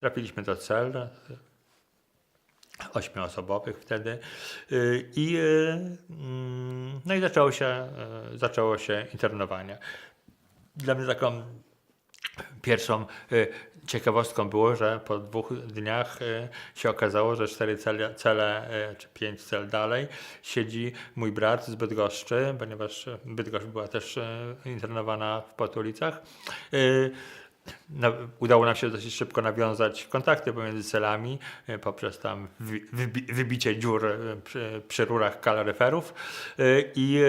Trafiliśmy do cel, ośmioosobowych wtedy y, i, y, mm, no i zaczęło się, zaczęło się internowanie. Dla mnie taką pierwszą ciekawostką było, że po dwóch dniach się okazało, że cztery cele, cele czy pięć cel dalej siedzi mój brat z Bydgoszczy, ponieważ Bydgoszcz była też internowana w Potulicach. Udało nam się dosyć szybko nawiązać kontakty pomiędzy celami e, poprzez tam wybicie dziur e, przy, przy rurach kaloryferów e, i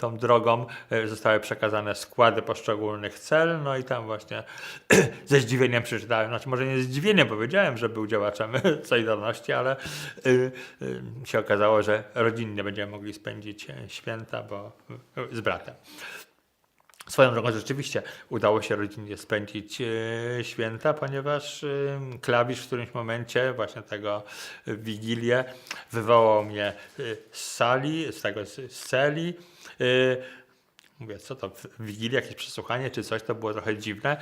tą drogą zostały przekazane składy poszczególnych cel, no i tam właśnie ze zdziwieniem przeczytałem, znaczy może nie ze zdziwieniem powiedziałem, że był działaczem Solidarności, ale się okazało, że rodzinnie będziemy mogli spędzić święta, bo z bratem. Swoją drogą rzeczywiście udało się rodzinnie spędzić e, święta, ponieważ e, klawisz w którymś momencie właśnie tego e, Wigilię wywołał mnie z sali, z tego z, celi. Mówię, co to, w Wigilii jakieś przesłuchanie czy coś, to było trochę dziwne.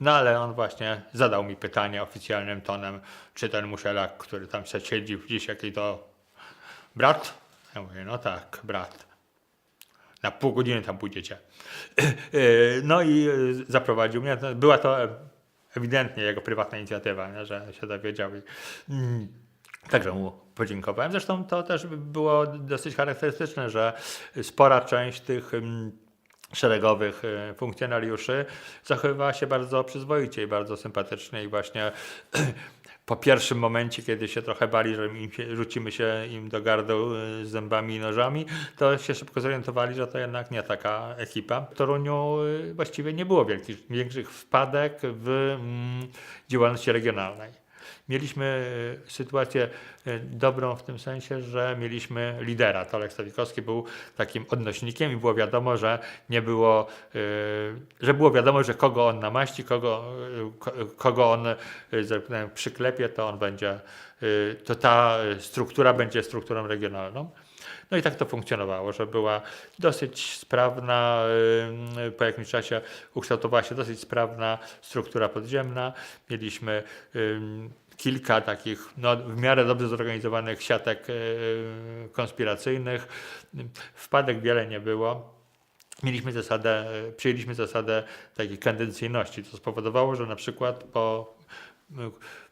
No ale on właśnie zadał mi pytanie oficjalnym tonem, czy ten muszelak, który tam siedzi gdzieś, jaki to brat? Ja mówię, no tak, brat na pół godziny tam pójdziecie. No i e, zaprowadził mnie. Była to e, ewidentnie jego prywatna inicjatywa, nie, że się dowiedział. I, mm, Także mu podziękowałem. Zresztą to też było dosyć charakterystyczne, że spora część tych mm, szeregowych e, funkcjonariuszy zachowywała się bardzo przyzwoicie i bardzo sympatycznie i właśnie po pierwszym momencie, kiedy się trochę bali, że im się, rzucimy się im do gardeł e, z zębami i nożami, to się szybko zorientowali, że to jednak nie taka ekipa. W Toruniu e, właściwie nie było wielkich, większych wpadek w mm, działalności regionalnej. Mieliśmy e, sytuację e, dobrą w tym sensie, że mieliśmy lidera. Tolek Stawikowski był takim odnośnikiem i było wiadomo, że nie było, e, że było wiadomo, że kogo on namaści, kogo, ko- kogo on przyklepie, to on będzie, to ta struktura będzie strukturą regionalną. No i tak to funkcjonowało, że była dosyć sprawna, y, po jakimś czasie ukształtowała się dosyć sprawna struktura podziemna. Mieliśmy y, kilka takich no, w miarę dobrze zorganizowanych siatek y, konspiracyjnych. Wpadek wiele nie było. Mieliśmy zasadę, y, przyjęliśmy zasadę takiej kandencyjności. To spowodowało, że na przykład po,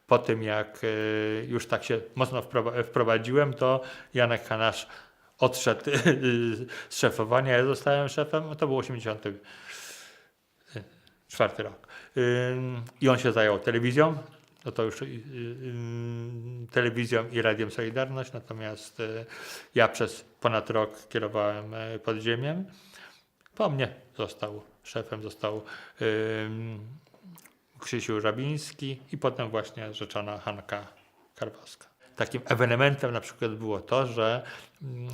po tym, jak y, już tak się mocno wprowa- wprowadziłem, to Janek Hanasz odszedł z szefowania, ja zostałem szefem, to był 84 rok. I on się zajął telewizją, no to już y, y, telewizją i radiem Solidarność, natomiast y, ja przez ponad rok kierowałem y, podziemiem. Po mnie został szefem, został Krzysiu Żabiński i potem właśnie rzeczona Hanka Karwowska. Takim ewenementem na przykład było to, że mm, y,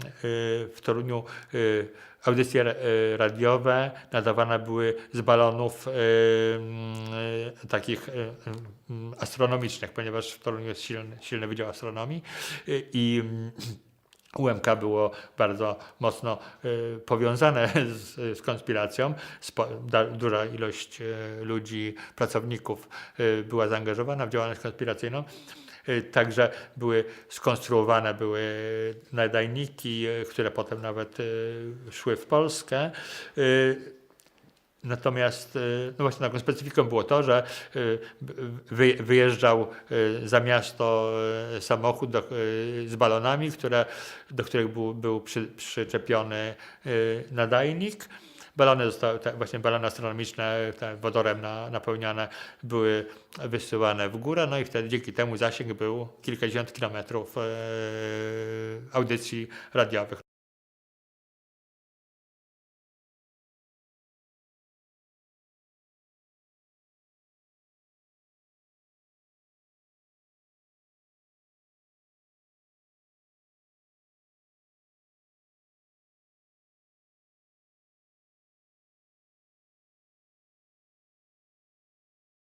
w Toruniu y, audycje y, radiowe nadawane były z balonów y, takich y, astronomicznych, ponieważ w Toruniu jest silny, silny wydział astronomii i mm, UMK było bardzo mocno y, powiązane z, z konspiracją. Spo, da, duża ilość y, ludzi, pracowników y, była zaangażowana w działalność konspiracyjną. Y, Także były skonstruowane były nadajniki, y, które potem nawet y, szły w Polskę. Natomiast no właśnie taką specyfiką było to, że wy, wyjeżdżał za miasto samochód do, z balonami, które, do których był, był przy, przyczepiony nadajnik. Balony zostały, te właśnie balony astronomiczne, wodorem na, napełniane, były wysyłane w górę, no i wtedy dzięki temu zasięg był kilkadziesiąt kilometrów y, audycji radiowych.